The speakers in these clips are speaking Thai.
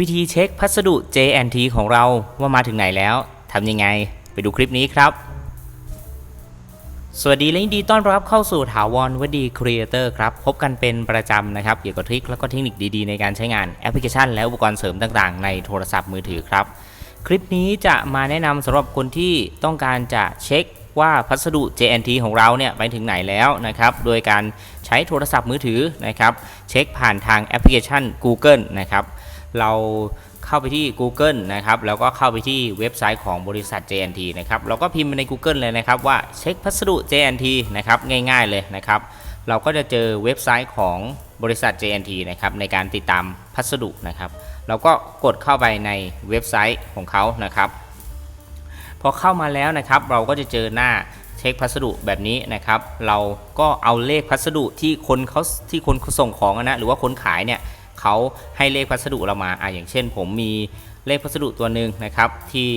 วิธีเช็คพัสดุ JNT ของเราว่ามาถึงไหนแล้วทำยังไงไปดูคลิปนี้ครับ สวัสดีและยินดีต้อนรับเข้าสู่ถาวรวดีครีเอเตอร์ครับ พบกันเป็นประจำนะครับ เกี่ยวกับทริคแล้วก็เทคนิคดีๆ ในการใช้งานแอปพลิเคชัน และอุปกรณ์เสริมต่างๆ ในโทรศัพท์มือถือครับ คลิปนี้จะมาแนะนำสำหรับคนที่ต้องการจะเช็คว่าพัสดุ JNT ของเราเนี่ยไปถึงไหนแล้วนะครับ โดยการใช้โทรศัพท์มือถือนะครับ เช็คผ่านทางแอปพลิเคชัน Google นะครับ เราเข้าไปที่ Google นะครับ แล้วก็เข้าไปที่เว็บไซต์ของบริษัท JNT นะครับ เราก็พิมพ์ใน Google เลยนะครับว่าเช็คพัสดุ JNT นะครับ ง่ายๆเลยนะครับ เราก็จะเจอเว็บไซต์ของบริษัท JNT นะครับในการติดตามพัสดุนะครับ เราก็กดเข้าไปในเว็บไซต์ของเขานะครับ พอเข้ามาแล้วนะครับ เราก็จะเจอหน้าเช็คพัสดุแบบนี้นะครับ เราก็เอาเลขพัสดุที่คนเขาที่คนส่งของนะหรือว่าคนขายเนี่ย เขาให้เลขพัสดุเรามาอะอย่างเช่น ผมมีเลขพัสดุตัวหนึ่งนะครับ ที่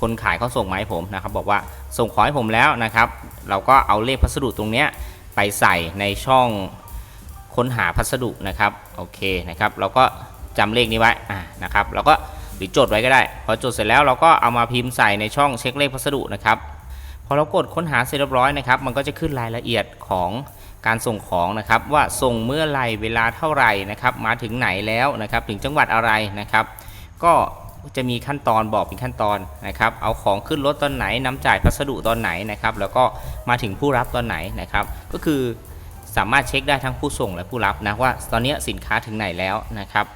คนขายเขาส่งมาให้ผมนะครับ บอกว่าส่งขอให้ผมแล้วนะครับ เราก็เอาเลขพัสดุตรงเนี้ยไปใส่ในช่องค้นหาพัสดุนะครับโอเคนะครับ เราก็จำเลขนี้ไว้อ่านะครับเราก็หรือจดไว้ก็ได้ พอจดเสร็จแล้วเราก็เอามาพิมพ์ใส่ในช่องเช็คเลขพัสดุนะครับพอเรากดค้นหาเสร็จเรียบร้อยนะครับ มันก็จะขึ้นรายละเอียดของ การส่งของนะครับว่าส่งเมื่อไรเวลาเท่าไหร่นะครับมาถึงไหนแล้วนะครับถึงจังหวัดอะไรนะครับ ก็จะมีขั้นตอนบอกเป็นขั้นตอนนะครับ เอาของขึ้นรถตอนไหนนำจ่ายพัสดุตอนไหนนะครับ แล้วก็มาถึงผู้รับตอนไหนนะครับ ก็คือสามารถเช็คได้ทั้งผู้ส่งและผู้รับนะว่าตอนนี้สินค้าถึงไหนแล้วนะครับ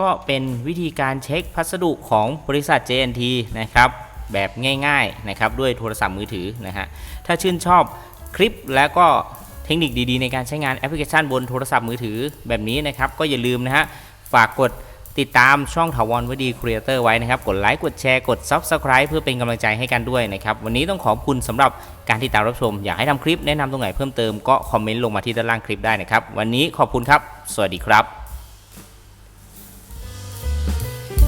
ก็เป็นวิธีการเช็คพัสดุของบริษัท JNT นะครับแบบง่ายๆนะครับด้วยโทรศัพท์มือถือนะฮะถ้าชื่นชอบคลิปและก็ ทคนิคดีๆ ในการใช้งานแอปพลิเคชันบนโทรศัพท์มือถือแบบนี้นะครับ ก็อย่าลืมนะฮะ ฝากกดติดตามช่องถาวรวดีครีเอเตอร์ไว้นะครับ กดไลค์ กดแชร์ กด Subscribe เพื่อเป็นกำลังใจให้กันด้วยนะครับ วันนี้ต้องขอบคุณสำหรับการติดตามรับชม อยากให้ทำคลิปแนะนำตรงไหนเพิ่มเติมก็คอมเมนต์ลงมาที่ด้านล่างคลิปได้นะครับ วันนี้ขอบคุณครับ สวัสดีครับ